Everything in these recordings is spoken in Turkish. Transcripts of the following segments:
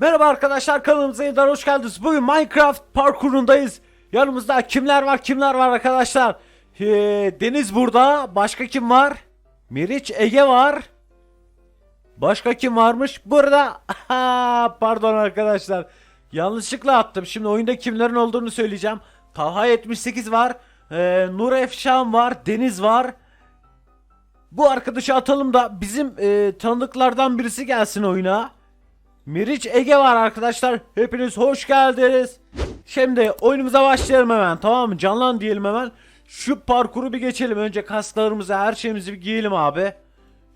Merhaba arkadaşlar kanalımıza yeniden hoş geldiniz. Bugün Minecraft parkurundayız. Yanımızda kimler var kimler var arkadaşlar. Ee, Deniz burada. Başka kim var? Meriç Ege var. Başka kim varmış? Burada. Pardon arkadaşlar. Yanlışlıkla attım. Şimdi oyunda kimlerin olduğunu söyleyeceğim. Talha 78 var. Ee, Nur Efşan var. Deniz var. Bu arkadaşı atalım da bizim e, tanıdıklardan birisi gelsin oyuna. Meriç Ege var arkadaşlar. Hepiniz hoş geldiniz. Şimdi oyunumuza başlayalım hemen tamam mı? Canlan diyelim hemen. Şu parkuru bir geçelim. Önce kasklarımızı her şeyimizi bir giyelim abi.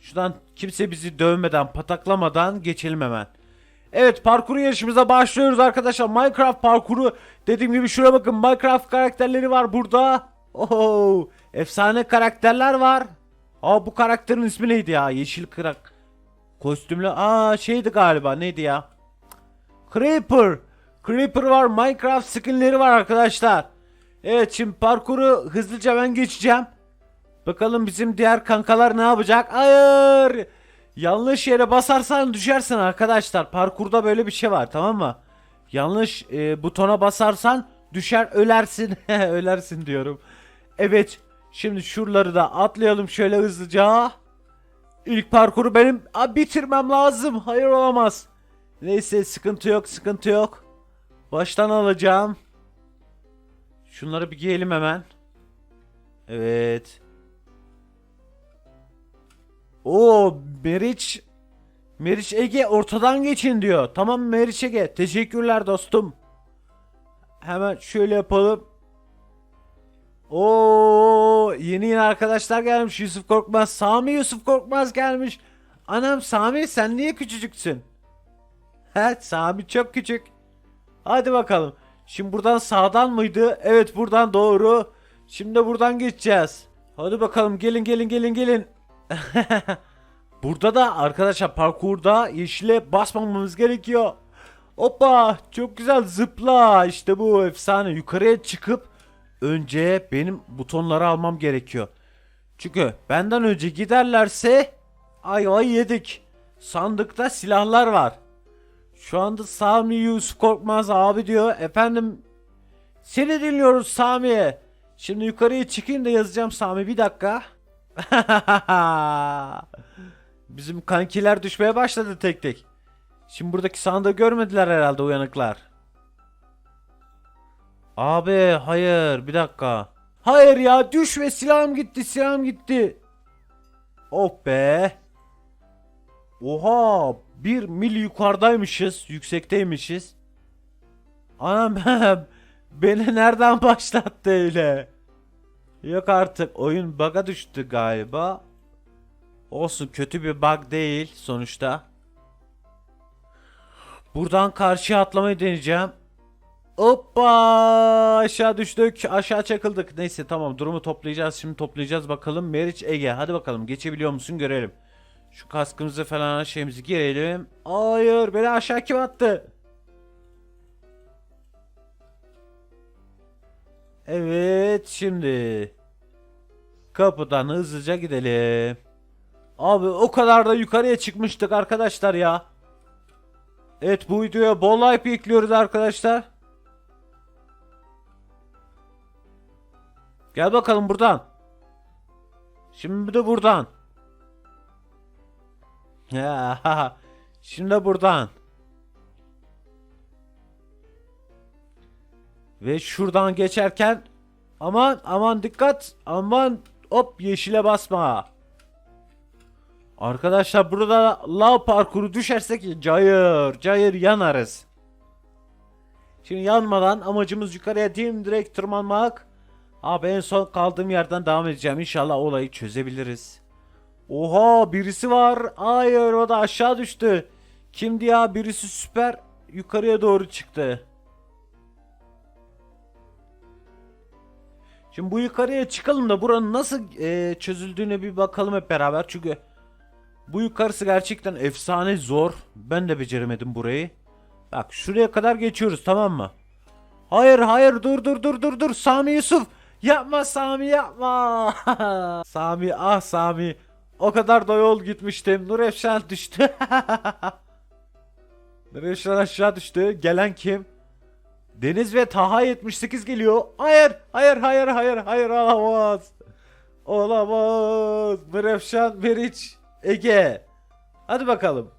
Şuradan kimse bizi dövmeden pataklamadan geçelim hemen. Evet parkuru yarışımıza başlıyoruz arkadaşlar. Minecraft parkuru dediğim gibi şuraya bakın Minecraft karakterleri var burada. Oho, efsane karakterler var. Aa bu karakterin ismi neydi ya? Yeşil kırak. Kostümlü. Aa şeydi galiba neydi ya? Creeper. Creeper var. Minecraft skinleri var arkadaşlar. Evet şimdi parkuru hızlıca ben geçeceğim. Bakalım bizim diğer kankalar ne yapacak? Hayır. Yanlış yere basarsan düşersin arkadaşlar. Parkurda böyle bir şey var tamam mı? Yanlış e, butona basarsan düşer ölersin. ölersin diyorum. Evet. Şimdi şuraları da atlayalım şöyle hızlıca. İlk parkuru benim Aa, bitirmem lazım. Hayır olamaz. Neyse sıkıntı yok sıkıntı yok. Baştan alacağım. Şunları bir giyelim hemen. Evet. Oo Meriç Meriç Ege ortadan geçin diyor. Tamam Meriç Ege. Teşekkürler dostum. Hemen şöyle yapalım. Oo yeni yeni arkadaşlar gelmiş. Yusuf Korkmaz. Sami Yusuf Korkmaz gelmiş. Anam Sami sen niye küçücüksün? He Sami çok küçük. Hadi bakalım. Şimdi buradan sağdan mıydı? Evet buradan doğru. Şimdi buradan geçeceğiz. Hadi bakalım gelin gelin gelin gelin. Burada da arkadaşlar parkurda yeşile basmamamız gerekiyor. Hoppa çok güzel zıpla işte bu efsane yukarıya çıkıp önce benim butonları almam gerekiyor. Çünkü benden önce giderlerse ay ay yedik. Sandıkta silahlar var. Şu anda Sami Yusuf Korkmaz abi diyor. Efendim seni dinliyoruz Sami. Şimdi yukarıya çıkayım da yazacağım Sami bir dakika. Bizim kankiler düşmeye başladı tek tek. Şimdi buradaki sandığı görmediler herhalde uyanıklar. Abi hayır bir dakika. Hayır ya düşme silahım gitti silahım gitti. Oh be. Oha bir mil yukarıdaymışız yüksekteymişiz. Anam beni nereden başlattı öyle? Yok artık oyun bug'a düştü galiba. Olsun kötü bir bug değil sonuçta. Buradan karşıya atlamayı deneyeceğim. Hoppa aşağı düştük aşağı çakıldık. Neyse tamam durumu toplayacağız şimdi toplayacağız bakalım. Meriç Ege hadi bakalım geçebiliyor musun görelim. Şu kaskımızı falan şeyimizi girelim. Hayır beni aşağı kim attı? Evet şimdi. Kapıdan hızlıca gidelim. Abi o kadar da yukarıya çıkmıştık arkadaşlar ya. Evet bu videoya bol like bekliyoruz arkadaşlar. Gel bakalım buradan. Şimdi de buradan. Şimdi de buradan. Ve şuradan geçerken aman aman dikkat aman hop yeşile basma. Arkadaşlar burada lav parkuru düşersek cayır cayır yanarız. Şimdi yanmadan amacımız yukarıya direkt tırmanmak. Abi en son kaldığım yerden devam edeceğim. İnşallah olayı çözebiliriz. Oha birisi var. Hayır o da aşağı düştü. Kimdi ya birisi süper yukarıya doğru çıktı. Şimdi bu yukarıya çıkalım da buranın nasıl e, çözüldüğüne bir bakalım hep beraber. Çünkü bu yukarısı gerçekten efsane zor. Ben de beceremedim burayı. Bak şuraya kadar geçiyoruz tamam mı? Hayır hayır dur dur dur dur dur Sami Yusuf. Yapma Sami yapma. Sami ah Sami. O kadar da yol gitmiştim. Nur Efşan düştü. Miraçlar aşağı düştü. Gelen kim? Deniz ve Taha 78 geliyor. Hayır, hayır, hayır, hayır, hayır olamaz. Olamaz. Mırefşan, Meriç, Ege. Hadi bakalım.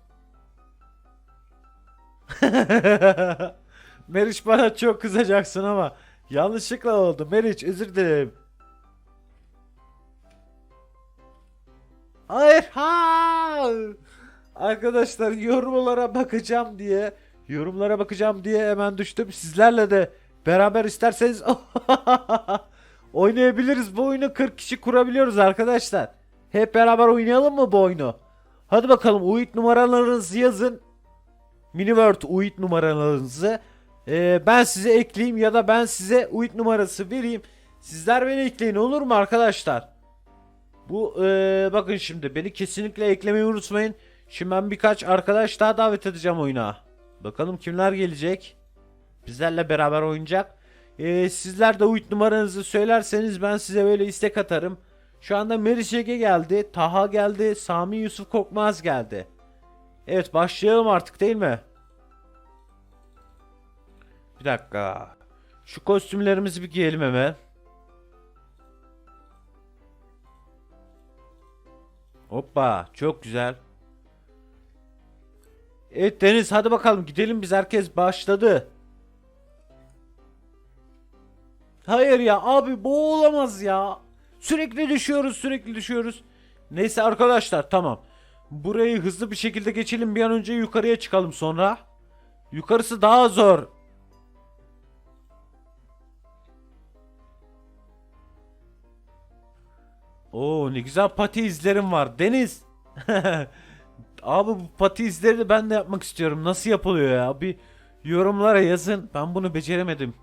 Meriç bana çok kızacaksın ama yanlışlıkla oldu. Meriç özür dilerim. Hayır, ha! Arkadaşlar yorumlara bakacağım diye yorumlara bakacağım diye hemen düştüm. Sizlerle de beraber isterseniz oynayabiliriz. Bu oyunu 40 kişi kurabiliyoruz arkadaşlar. Hep beraber oynayalım mı bu oyunu? Hadi bakalım UIT numaralarınızı yazın. Miniworld UIT numaralarınızı. Ee, ben size ekleyeyim ya da ben size UIT numarası vereyim. Sizler beni ekleyin olur mu arkadaşlar? Bu ee, bakın şimdi beni kesinlikle eklemeyi unutmayın. Şimdi ben birkaç arkadaş daha davet edeceğim oyuna. Bakalım kimler gelecek. Bizlerle beraber oynayacak. Ee, sizler de uyut numaranızı söylerseniz ben size böyle istek atarım. Şu anda Meriç Ege geldi. Taha geldi. Sami Yusuf Kokmaz geldi. Evet başlayalım artık değil mi? Bir dakika. Şu kostümlerimizi bir giyelim hemen. Hoppa çok güzel. Evet Deniz hadi bakalım gidelim biz herkes başladı. Hayır ya abi bu olamaz ya. Sürekli düşüyoruz sürekli düşüyoruz. Neyse arkadaşlar tamam. Burayı hızlı bir şekilde geçelim bir an önce yukarıya çıkalım sonra. Yukarısı daha zor. Oo ne güzel pati izlerim var. Deniz. Abi bu pati izleri ben de yapmak istiyorum. Nasıl yapılıyor ya? Bir yorumlara yazın. Ben bunu beceremedim.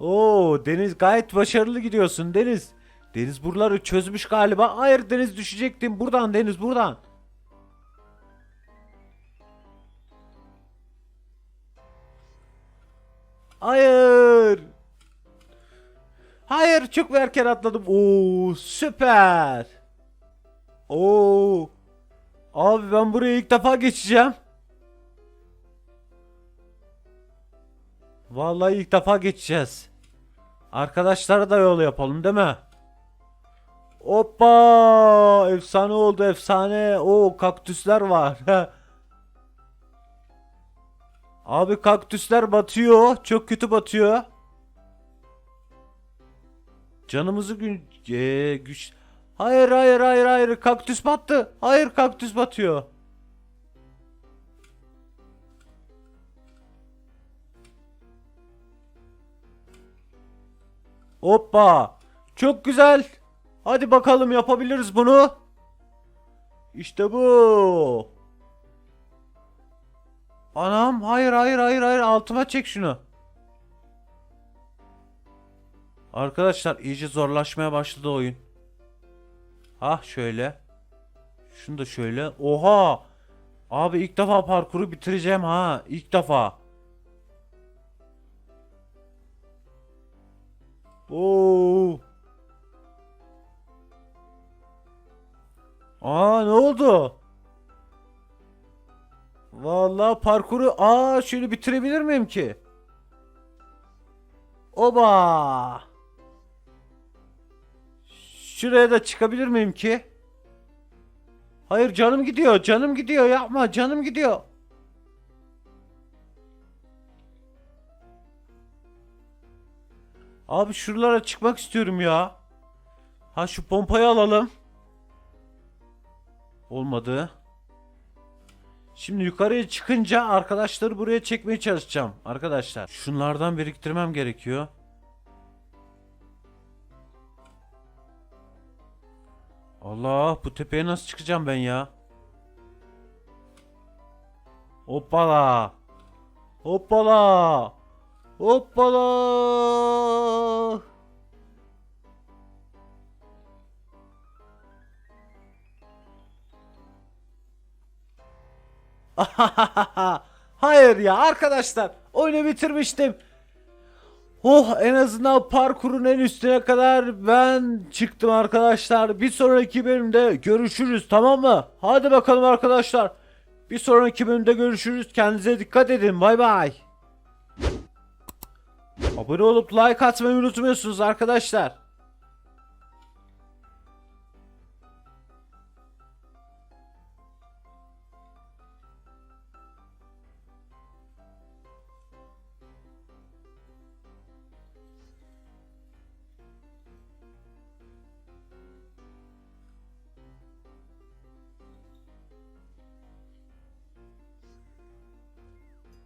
Oo Deniz gayet başarılı gidiyorsun Deniz. Deniz buraları çözmüş galiba. Hayır Deniz düşecektim. Buradan Deniz buradan. Hayır. Hayır çok erken atladım. Oo süper. Oo. Abi ben buraya ilk defa geçeceğim. Vallahi ilk defa geçeceğiz. Arkadaşlara da yol yapalım değil mi? Hoppa! Efsane oldu efsane. O kaktüsler var. Abi kaktüsler batıyor. Çok kötü batıyor. Canımızı gün ee, güç Hayır hayır hayır hayır kaktüs battı. Hayır kaktüs batıyor. Hoppa. Çok güzel. Hadi bakalım yapabiliriz bunu. İşte bu. Anam hayır hayır hayır hayır altıma çek şunu. Arkadaşlar iyice zorlaşmaya başladı oyun. Ah şöyle. Şunu da şöyle. Oha. Abi ilk defa parkuru bitireceğim ha. İlk defa. Oo. Aa ne oldu? Vallahi parkuru aa şöyle bitirebilir miyim ki? Oba. Şuraya da çıkabilir miyim ki? Hayır canım gidiyor. Canım gidiyor. Yapma. Canım gidiyor. Abi şuralara çıkmak istiyorum ya. Ha şu pompayı alalım. Olmadı. Şimdi yukarıya çıkınca arkadaşları buraya çekmeye çalışacağım. Arkadaşlar şunlardan biriktirmem gerekiyor. Allah bu tepeye nasıl çıkacağım ben ya? Hoppala. Hoppala. Hoppala. Hayır ya arkadaşlar oyunu bitirmiştim. Oh en azından parkurun en üstüne kadar ben çıktım arkadaşlar. Bir sonraki bölümde görüşürüz tamam mı? Hadi bakalım arkadaşlar. Bir sonraki bölümde görüşürüz. Kendinize dikkat edin. Bay bay. Abone olup like atmayı unutmuyorsunuz arkadaşlar.